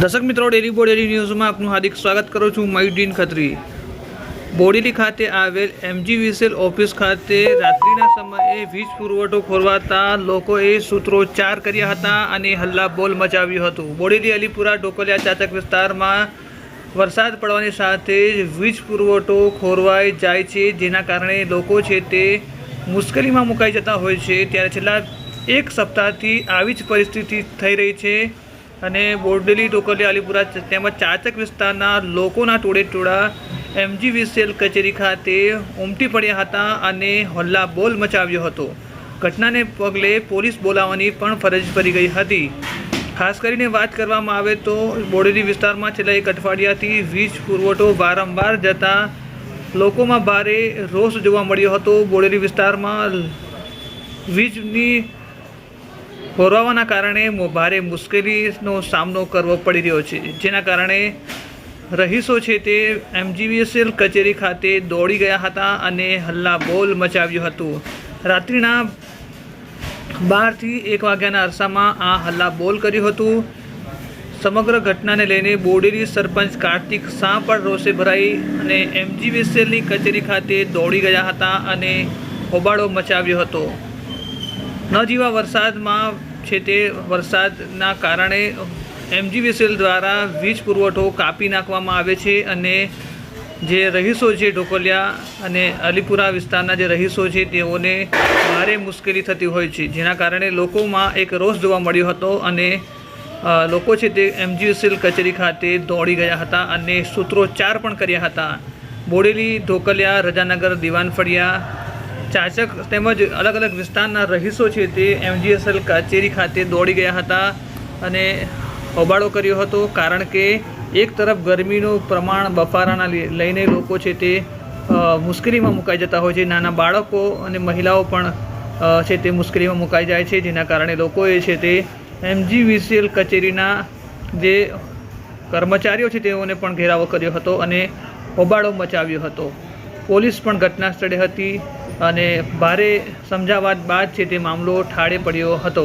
દર્શક મિત્રો ડેલી બોડેલી ન્યૂઝમાં આપનું હાર્દિક સ્વાગત કરું છું. મયુદ્દીન ખત્રી. બોડેલી ખાતે આવેલ એમજી વિસેલ ઓફિસ ખાતે રાત્રિના સમયે વીજ પુરવઠો ખોરવાતા લોકોએ સૂત્રોચ્ચાર કર્યા હતા અને હલ્લા બોલ મચાવ્યું હતું. બોડેલી, અલીપુરા ડોકલિયા ચાચક વિસ્તારમાં વરસાદ પડવાની સાથે જ વીજ પુરવઠો ખોરવાઈ જાય છે. જેના કારણે લોકો છે તે મુશ્કેલીમાં મુકાઈ જતા હોય છે. ત્યારે છેલ્લા એક સપ્તાહથી આવી જ પરિસ્થિતિ થઈ રહી છે. અને બોરડેલી ટોકલિયા અલીપુરા તેમજ ચાચક વિસ્તારના લોકોના ટોળે ટોળા એમજી વિસેલ કચેરી ખાતે ઉમટી પડ્યા હતા અને હલ્લા બોલ મચાવ્યો હતો. ઘટનાને પગલે પોલીસ બોલાવવાની પણ ફરજ પડી ગઈ હતી. ખાસ કરીને વાત કરવામાં આવે તો બોડેલી વિસ્તારમાં છેલ્લા એક અઠવાડિયાથી વીજ પુરવઠો વારંવાર જતા લોકોમાં ભારે રોષ જોવા મળ્યો હતો. બોડેલી વિસ્તારમાં વીજની ખોરવાના કારણે ભારે મુશ્કેલીનો સામનો કરવો પડી રહ્યો છે. જેના કારણે રહીશો છે તે એમજીવીએસએલ કચેરી ખાતે દોડી ગયા હતા અને હલ્લા બોલ મચાવ્યું હતું. રાત્રિના બારથી એક વાગ્યાના અરસામાં આ હલ્લા બોલ કર્યું હતું. સમગ્ર ઘટનાને લઈને બોડેલી સરપંચ કાર્તિક શાહ પણ રોષે ભરાઈ અને એમજીવીએસએલની કચેરી ખાતે દોડી ગયા હતા અને હોબાળો મચાવ્યો હતો. ન જેવા વરસાદમાં છે તે વરસાદના કારણે એમજીવીસીએલ દ્વારા વીજ પુરવઠો કાપી નાખવામાં આવે છે અને જે રહીશો છે ઢોકલિયા અને અલીપુરા વિસ્તારના જે રહીશો છે તેઓને ભારે મુશ્કેલી થતી હોય છે. જેના કારણે લોકોમાં એક રોષ જોવા મળ્યો હતો અને લોકો છે તે એમજીવીસીએલ કચેરી ખાતે દોડી ગયા હતા અને સૂત્રોચ્ચાર પણ કર્યા હતા. બોડેલી, ઢોકલિયા, રજાનગર દિવાન ફળિયા ચાચક તેમજ અલગ અલગ વિસ્તારના રહીશો છે તે એમજીએસએલ કચેરી ખાતે દોડી ગયા હતા અને હોબાળો કર્યો હતો કારણ કે એક તરફ ગરમીનું પ્રમાણ બફારાના લઈને લોકો છે તે મુશ્કેલીમાં મુકાઈ જતા હોય છે. નાના બાળકો અને મહિલાઓ પણ છે તે મુશ્કેલીમાં મુકાઈ જાય છે, જેના કારણે લોકોએ છે તે એમજીવીસીએલ કચેરીના જે કર્મચારીઓ છે તેઓને પણ ઘેરાવો કર્યો હતો અને હોબાળો મચાવ્યો હતો. પોલીસ પણ ઘટના સ્થળે હતી. અને ભારે સમજાવટ બાદ છે તે મામલો ઠાળે પડ્યો હતો.